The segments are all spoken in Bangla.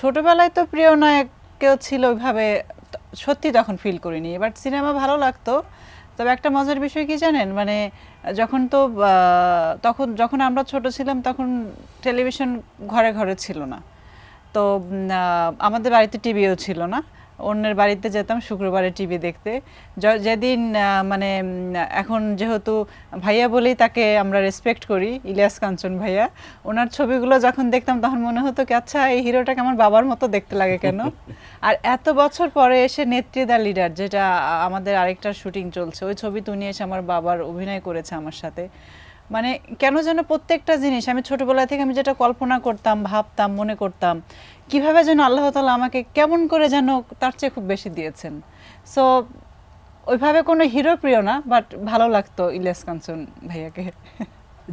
ছোটবেলায় তো প্রিয় নায়ক কেউ ছিল ওইভাবে সত্যি তখন ফিল করিনি বাট সিনেমা ভালো লাগতো। তবে একটা মজার বিষয় কি জানেন? মানে যখন তো তখন, যখন আমরা ছোট ছিলাম তখন টেলিভিশন ঘরে ঘরে ছিল না। তো আমাদের বাড়িতে টিভিও ছিল না। অন্যের বাড়িতে যেতাম শুক্রবারে টিভি দেখতে। যেদিন মানে এখন যেহেতু ভাইয়া বলেই তাকে আমরা রেসপেক্ট করি ইলিয়াস কাঞ্চন ভাইয়া ওনার ছবিগুলো যখন দেখতাম তখন মনে হতো কি আচ্ছা এই হিরোটাকে আমার বাবার মতো দেখতে লাগে কেন? আর এত বছর পরে এসে নেত্রী দা লিডার যেটা আমাদের আরেকটা শুটিং চলছে ওই ছবিতে উনি এসে আমার বাবার অভিনয় করেছে আমার সাথে। মানে কেন যেন প্রত্যেকটা জিনিস, আমি ছোটবেলা থেকে আমি যেটা কল্পনা করতাম, ভাবতাম, মনে করতাম, কীভাবে যেন আল্লাহ তালা আমাকে কেমন করে যেন তার চেয়ে খুব বেশি দিয়েছেন। সো ওইভাবে কোনো হিরো প্রিয় না বাট ভালো লাগতো ইলিয়াস কাঞ্চন ভাইয়াকে।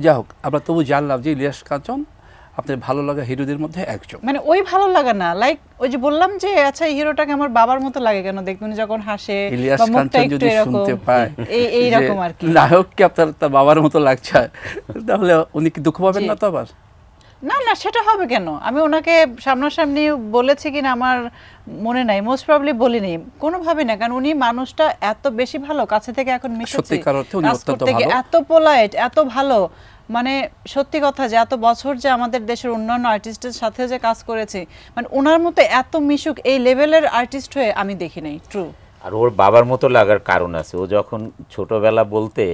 যাই হোক, আমরা তবু জানলাম যে ইলিয়াস কাঞ্চন আপনার ভালো লাগা হিরোদের মধ্যে একজন। মানে ওই ভালো লাগা না লাইক ওই যে বললাম যে আচ্ছা এই হিরোটাকে আমার বাবার মতো লাগে কেন? দেখবেন যখন হাসে ইলিয়াস কাঞ্চন যদি শুনতে পায় এই এই এইরকম আর কি। নায়ককে আপনার তার বাবার মতো লাগছে তাহলে উনি কি দুঃখ পাবেন না তো আবার? না না সেটা হবে কেন? আমি ওনাকে সামনাসামনি বলেছি কিনা আমার মনে নাই মোস্ট প্রবলি বলিনি কোনোভাবে না কারণ উনি মানুষটা এত বেশি ভালো কাছে থেকে এখন মিশেছি। এত পোলাইট এত ভালো মানে সত্যি কথা যে এত বছর যে আমাদের দেশের অন্যান্য আর্টিস্টের সাথে যে কাজ করেছে মানে ওনার মতো এত মিশুক এই লেভেলের আর্টিস্ট হয়ে আমি দেখি নাই ট্রু আর ওর বাবার মতো লাগার কারণ আছে ও যখন ছোটবেলা বলতে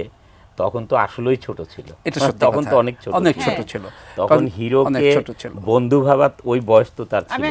তখন তো আসলেই ছোট ছিল। এটা সত্যি তখন তো অনেক ছোট অনেক ছিল। ছোট ছিল। তখন হিরো হিরোকে ছোট ছিল। বন্ধু ভাবাত ওই বয়স তো তার ছিল।